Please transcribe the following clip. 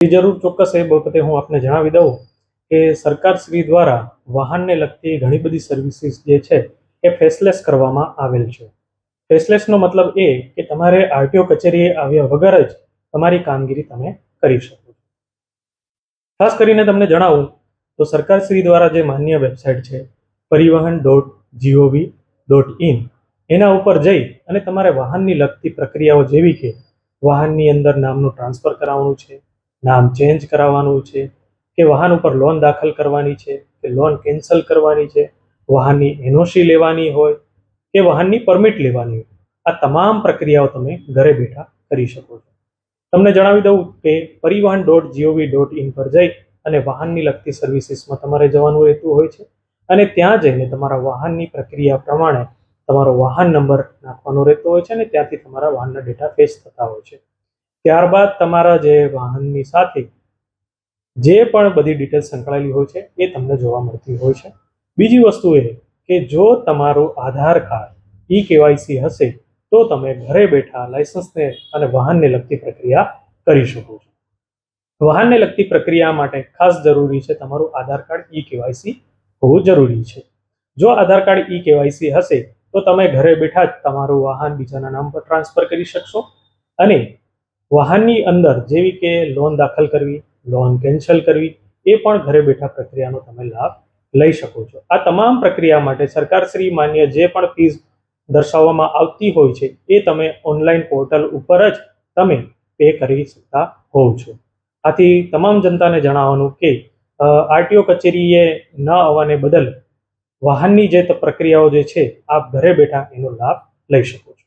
એ જરૂર ચોક્કસ એ બાબતે હું આપને જણાવી દઉં કે સરકાર શ્રી દ્વારા વાહનને લગતી ઘણી બધી સર્વિસીસ જે છે એ ફેસલેસ કરવામાં આવેલ છે. ફેસલેસનો મતલબ એ કે તમારે આરટીઓ કચેરીએ આવ્યા વગર જ તમારી કામગીરી તમે કરી શકો ખાસ કરીને તમને જણાવું તો સરકાર શ્રી દ્વારા જે માન્ય વેબસાઇટ છે પરિવહન ડોટ જીઓવી ડોટ ઇન એના ઉપર જઈ અને તમારે વાહનની લગતી પ્રક્રિયાઓ જેવી કે વાહનની અંદર નામનું ટ્રાન્સફર કરાવવાનું છે નામ ચેન્જ કરાવવાનું છે, કે વાહન ઉપર લોન દાખલ કરવાની છે, કે લોન કેન્સલ કરવાની છે, વાહનની એનઓસી લેવાની હોય, કે વાહનની પરમિટ લેવાની હોય, આ તમામ પ્રક્રિયાઓ તમે ઘરે બેઠા કરી શકો છો. તમને જણાવી દઉં કે પરિવહન ડોટ જીઓવી ડોટ ઇન પર જઈ અને વાહનની લગતી સર્વિસીસમાં તમારે જવાનું રહેતું હોય છે અને ત્યાં જઈને તમારા વાહનની પ્રક્રિયા પ્રમાણે તમારો વાહન નંબર નાખવાનો રહેતો હોય છે અને ત્યાંથી તમારા વાહનના ડેટા ફેચ થતા હોય છે. ત્યારબાદ તમારા જે વાહનની સાથે જે પણ બધી ડિટેલ્સ સંકળાયેલી હોય છે, એ તમને જોવા મળતી હોય છે. બીજી વસ્તુ એ કે જો તમારું આધાર કાર્ડ ઈ કેવાયસી હશે, તો તમે ઘરે બેઠા લાયસન્સને અને વાહનને લગતી પ્રક્રિયા કરી શકો છો. વાહનને લગતી પ્રક્રિયા માટે ખાસ જરૂરી છે તમારું આધાર કાર્ડ ઈ કેવાયસી હોવું જરૂરી છે. જો આધાર કાર્ડ ઈ કેવાયસી હશે, તો તમે ઘરે બેઠા જ તમારું વાહન બીજાના નામ પર ટ્રાન્સફર કરી શકશો અને વાહનની અંદર જેવી કે લોન દાખલ કરવી, લોન કેન્સલ કરવી, એ પણ ઘરે બેઠા પ્રક્રિયાનો તમે લાભ લઈ શકો છો. આ તમામ પ્રક્રિયા માટે સરકારશ્રી માન્ય જે પણ ફીસ દર્શાવવામાં આવતી હોય છે, એ તમે ઓનલાઈન પોર્ટલ ઉપર જ તમે પે કરી શકતા હોવ છો. આથી તમામ જનતાને જણાવવાનું કે આરટીઓ કચેરીએ ન આવવાને બદલ વાહનની જે પ્રક્રિયાઓ જે છે, આપ ઘરે બેઠા એનો લાભ લઈ શકો છો.